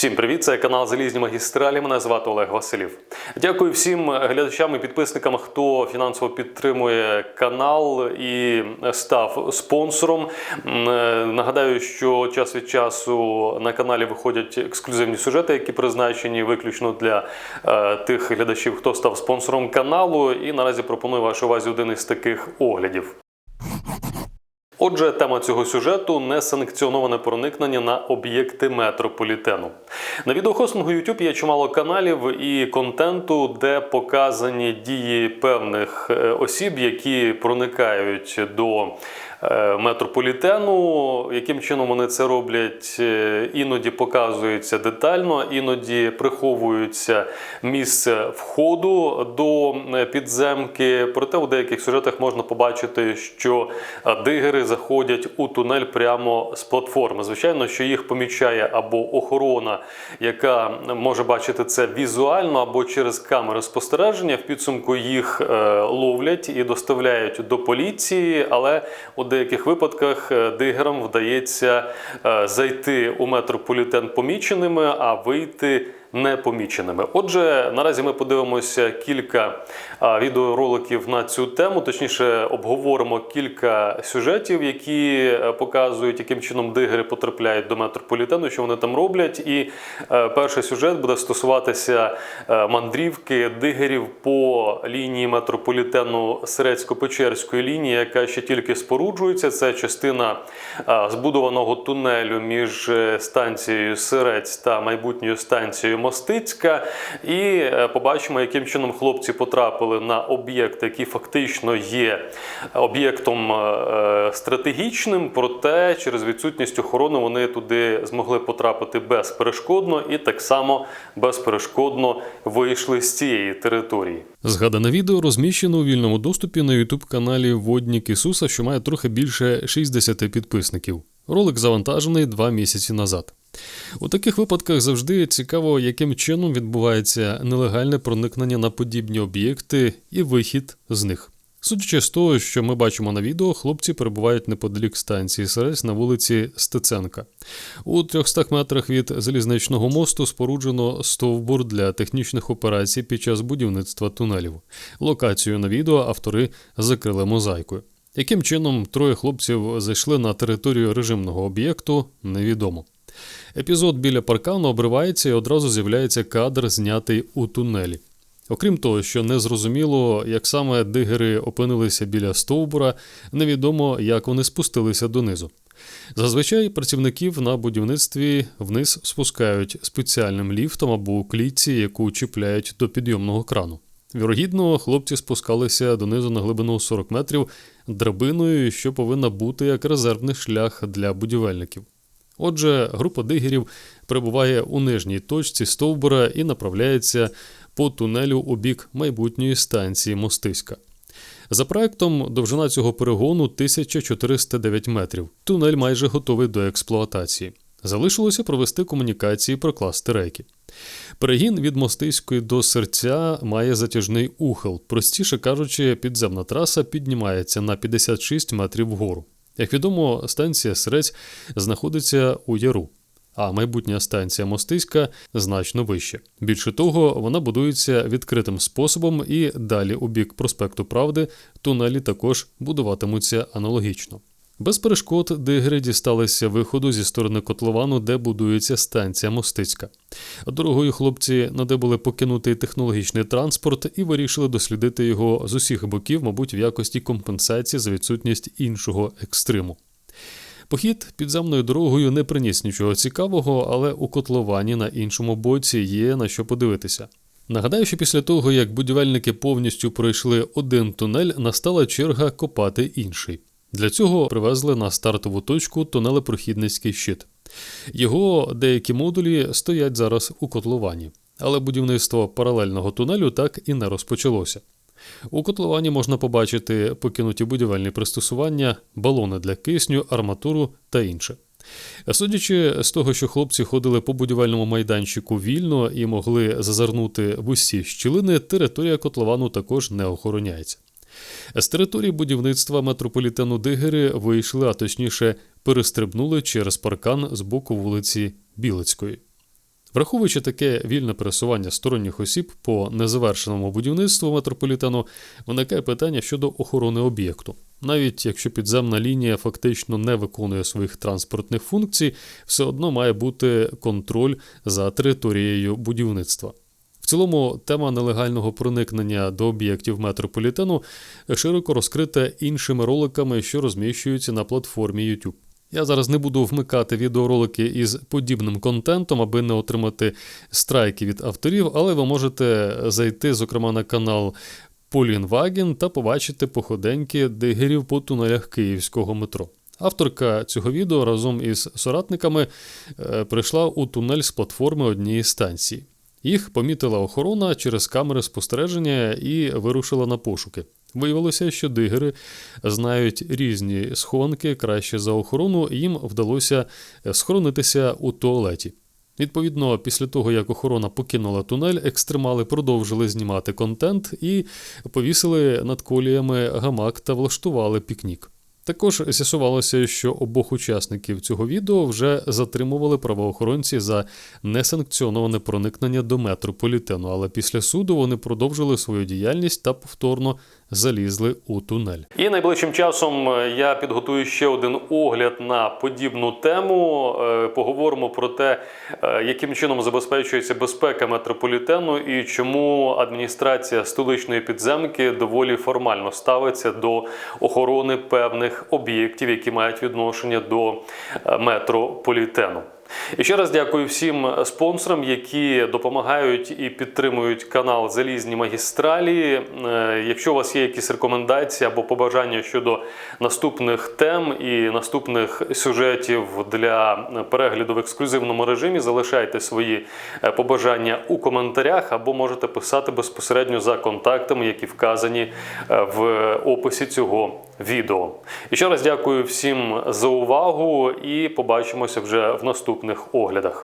Всім привіт! Це канал Залізні магістралі. Мене звати Олег Василів. Дякую всім глядачам і підписникам, хто фінансово підтримує канал і став спонсором. Е, Нагадаю, що час від часу на каналі виходять ексклюзивні сюжети, які призначені виключно для е, тих глядачів, хто став спонсором каналу. І наразі пропоную вашій увазі один із таких оглядів. Отже, тема цього сюжету несанкціоноване проникнення на об'єкти метрополітену. На відеохостингу YouTube є чимало каналів і контенту, де показані дії певних е, осіб, які проникають до метрополітену. Яким чином вони це роблять, е, іноді показується детально, іноді приховується місце входу до е, підземки. Проте у деяких сюжетах можна побачити, що е, дигери заходять у тунель прямо з платформи. Звичайно, що їх помічає або охорона, яка може бачити це візуально, або через камери спостереження. В підсумку їх е, ловлять і доставляють до поліції, але у деяких випадках диграм дигерам вдається е, зайти у метрополітен поміченими, а вийти непоміченими. Отже, наразі ми подивимося кілька відеороликів на цю тему. Точніше, обговоримо кілька сюжетів, які е, показують, яким чином дигери потрапляють до метрополітену, що вони там роблять. І е, перший сюжет буде стосуватися е, мандрівки дигерів по лінії метрополітену Серецько-Печерської лінії, яка ще тільки споруджується. Це частина збудованого тунелю між станцією Сирець та майбутньою станцією Мостицька. І е, побачимо, яким чином хлопці потрапили на об'єкт, який фактично є об'єктом е, стратегічним, проте через відсутність охорони вони туди змогли потрапити безперешкодно і так само безперешкодно вийшли з цієї території. Згадане відео розміщено у вільному доступі на youtube каналі Воднік Ісуса, що має трохи більше 60 підписників. Ролик завантажений два місяці назад. У таких випадках завжди цікаво, яким чином відбувається нелегальне проникнення на подібні об'єкти і вихід з них. Судячи з того, що ми бачимо на відео, хлопці перебувають неподалік станції Сирець на вулиці Стеценка. У 300 метрах від залізничного мосту споруджено стовбур для технічних операцій під час будівництва тунелів. Локацію на відео автори закрили мозаїкою. Яким чином троє хлопців зайшли на територію режимного об'єкту, невідомо. Епізод біля паркану обривається і одразу з'являється кадр, знятий у тунелі. Окрім того, що незрозуміло, як саме дигери опинилися біля стовбура, невідомо, як вони спустилися донизу. Зазвичай працівників на будівництві вниз спускають спеціальним ліфтом або у клітці, яку чіпляють до підйомного крану. Вірогідно, хлопці спускалися донизу на глибину 40 метрів драбиною, що повинна бути як резервний шлях для будівельників. Отже, група дигерів перебуває у нижній точці стовбура і направляється по тунелю у бік майбутньої станції Мостиська. За проектом, довжина цього перегону 1409 метрів. Тунель майже готовий до експлуатації. Залишилося провести комунікації прокласти рейки. Перегін від Мостиської до серця має затяжний ухил. Простіше кажучи, підземна траса піднімається на 56 метрів вгору. Як відомо, станція Срець знаходиться у яру, а майбутня станція Мостиська значно вище. Більше того, вона будується відкритим способом і далі у бік проспекту Правди тунелі також будуватимуться аналогічно. Без перешкод дигри дісталися виходу зі сторони котловану, де будується станція Мостицька. Дорогою хлопці надибали покинути технологічний транспорт і вирішили дослідити його з усіх боків, мабуть, в якості компенсації за відсутність іншого екстриму. Похід підземною дорогою не приніс нічого цікавого, але у котловані на іншому боці є на що подивитися. Нагадаю, що після того, як будівельники повністю пройшли один тунель, настала черга копати інший. Для цього привезли на стартову точку тунелепрохідницький щит. Його деякі модулі стоять зараз у котловані, але будівництво паралельного тунелю так і не розпочалося. У котловані можна побачити покинуті будівельні пристосування, балони для кисню, арматуру та інше. Судячи з того, що хлопці ходили по будівельному майданчику вільно і могли зазирнути в усі щілини, територія котловану також не охороняється. З території будівництва метрополітену Дигери вийшли, а точніше перестрибнули через паркан з боку вулиці Білицької. Враховуючи таке вільне пересування сторонніх осіб по незавершеному будівництву метрополітену, виникає питання щодо охорони об'єкту. Навіть якщо підземна лінія фактично не виконує своїх транспортних функцій, все одно має бути контроль за територією будівництва. Цілому, тема нелегального проникнення до об'єктів метрополітену широко розкрита іншими роликами, що розміщуються на платформі YouTube. Я зараз не буду вмикати відеоролики із подібним контентом, аби не отримати страйки від авторів, але ви можете зайти, зокрема, на канал Полінваген та побачити походеньки дигерів по тунелях київського метро. Авторка цього відео разом із соратниками е, прийшла у тунель з платформи однієї станції. Їх помітила охорона через камери спостереження і вирушила на пошуки. Виявилося, що дигери знають різні схованки краще за охорону, і їм вдалося схоронитися у туалеті. Відповідно, після того, як охорона покинула тунель, екстремали продовжили знімати контент і повісили над коліями гамак та влаштували пікнік. Також з'ясувалося, що обох учасників цього відео вже затримували правоохоронці за несанкціоноване проникнення до метрополітену, але після суду вони продовжили свою діяльність та повторно залізли у тунель. І найближчим часом е, я підготую ще один огляд на подібну тему. Е, Поговоримо про те, е, яким чином забезпечується безпека метрополітену і чому адміністрація столичної підземки доволі формально ставиться до охорони певних об'єктів, які мають відношення до е, метрополітену. І ще раз дякую всім спонсорам, які допомагають і підтримують канал Залізні магістралі. Е, Якщо у вас є якісь рекомендації або побажання щодо наступних тем і наступних сюжетів для перегляду в ексклюзивному режимі, залишайте свої е, побажання у коментарях або можете писати безпосередньо за контактами, які вказані е, в описі цього відео. І ще раз дякую всім за увагу і побачимося вже в наступних оглядах.